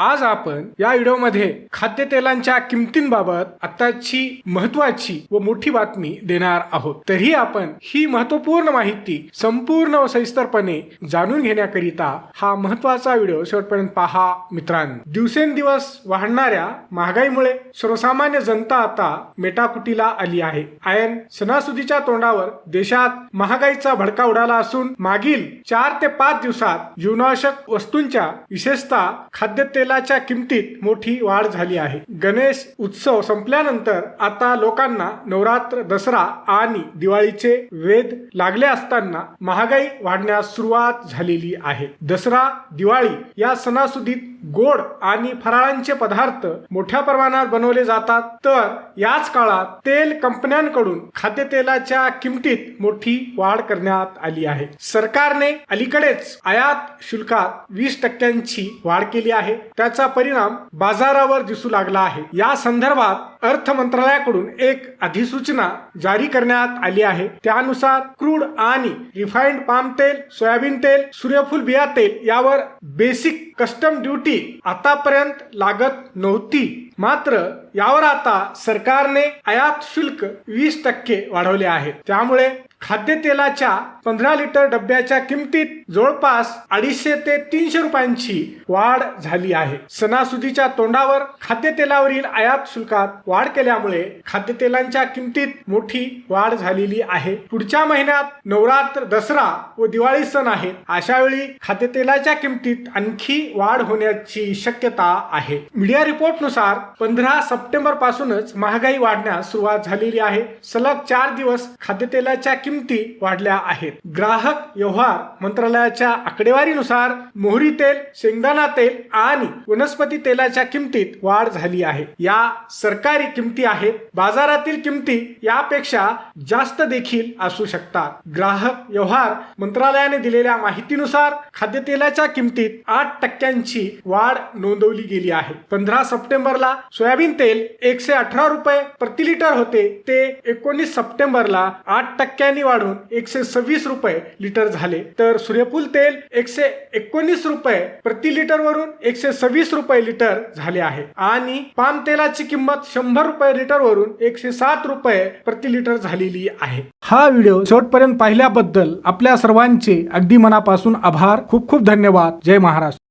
आज आपण या व्हिडिओमध्ये खाद्यतेलांच्या किमतींबाबत आताची महत्वाची व मोठी बातमी देणार आहोत. तरी आपण ही महत्त्वपूर्ण माहिती संपूर्ण व सविस्तरपणे जाणून घेण्याकरिता हा महत्त्वाचा व्हिडिओ शेवटपर्यंत पहा मित्रांनो. दिवसेंदिवस वाढणाऱ्या महागाईमुळे सर्वसामान्य जनता आता मेटाकुटीला आली आहे. आयन सणासुदीच्या तोंडावर देशात महागाईचा भडका उडाला असून मागील चार ते पाच दिवसात जीवनावश्यक वस्तूंच्या विशेषतः खाद्यतेल तेलाच्या किमतीत मोठी वाढ झाली आहे. गणेश उत्सव संपल्यानंतर आता लोकांना नवरात्र दसरा आणि दिवाळीचे वेध लागले असताना महागाई वाढण्यास सुरुवात झालेली आहे. दसरा दिवाळी या सणासुदीत गोड आणि फराळांचे पदार्थ मोठ्या प्रमाणात बनवले जातात. तर याच काळात तेल कंपन्यांकडून खाद्यतेलाच्या किमतीत मोठी वाढ करण्यात आली आहे. सरकारने अलीकडेच आयात शुल्कात वीस टक्क्यांची वाढ केली आहे. त्याचा परिणाम बाजारावर दिसू लागला आहे. या संदर्भात अर्थ मंत्रालयाकडून एक अधिसूचना जारी करण्यात आली आहे. त्यानुसार क्रूड आणि रिफाईंड पाम तेल सोयाबीन तेल सूर्यफूल बिया तेल यावर बेसिक कस्टम ड्युटी आतापर्यंत लागत नव्हती. मात्र यावर आता सरकारने आयात शुल्क वीस टक्के वाढवले आहे. त्यामुळे खाद्यतेलाच्या पंधरा लिटर डब्याच्या किमतीत जवळपास अडीचशे ते तीनशे रुपयांची वाढ झाली आहे. सणासुदीच्या तोंडावर खाद्यतेलावरील आयात शुल्कात वाढ केल्यामुळे खाद्यतेलांच्या किमतीत मोठी वाढ झालेली आहे. पुढच्या महिन्यात नवरात्र दसरा व दिवाळी सण आहेत. अशा वेळी खाद्यतेलाच्या किमतीत आणखी वाढ होण्याची शक्यता आहे. मीडिया रिपोर्टनुसार पंधरा सप्टेंबर पासूनच महागाई वाढण्यास सुरुवात झालेली आहे. सलग चार दिवस खाद्यतेलाच्या किमती वाढल्या आहेत. ग्राहक व्यवहार मंत्रालयाच्या आकडेवारीनुसार मोहरी तेल शेंगदाणा तेल आणि वनस्पती तेलाच्या किमतीत वाढ झाली आहे. या सरकारी किमती आहेत. बाजारातील किमती यापेक्षा जास्त देखील असू शकतात. ग्राहक व्यवहार मंत्रालयाने दिलेल्या माहितीनुसार खाद्यतेलाच्या किमतीत आठ टक्क्यांची वाढ नोंदवली गेली आहे. पंधरा सप्टेंबरला सोयाबीन तेल एकशे अठरा रुपये प्रति लिटर होते. ते एकोणीस सप्टेंबरला आठ टक्क्यांनी वाढून एकशे सव्वीस रुपये लिटर झाले. तर सूर्यफूल तेल एकशे एकोणीस रुपये प्रति लिटर वरून एकशे सव्वीस रुपये लिटर झाले आहे. आणि पाम तेलाची किंमत शंभर रुपये लिटर वरून एकशे सात रुपये प्रति लिटर झालेली आहे. हा व्हिडिओ शेवटपर्यंत पाहिल्याबद्दल आपल्या सर्वांचे अगदी मनापासून आभार. खूप खूप धन्यवाद. जय महाराष्ट्र.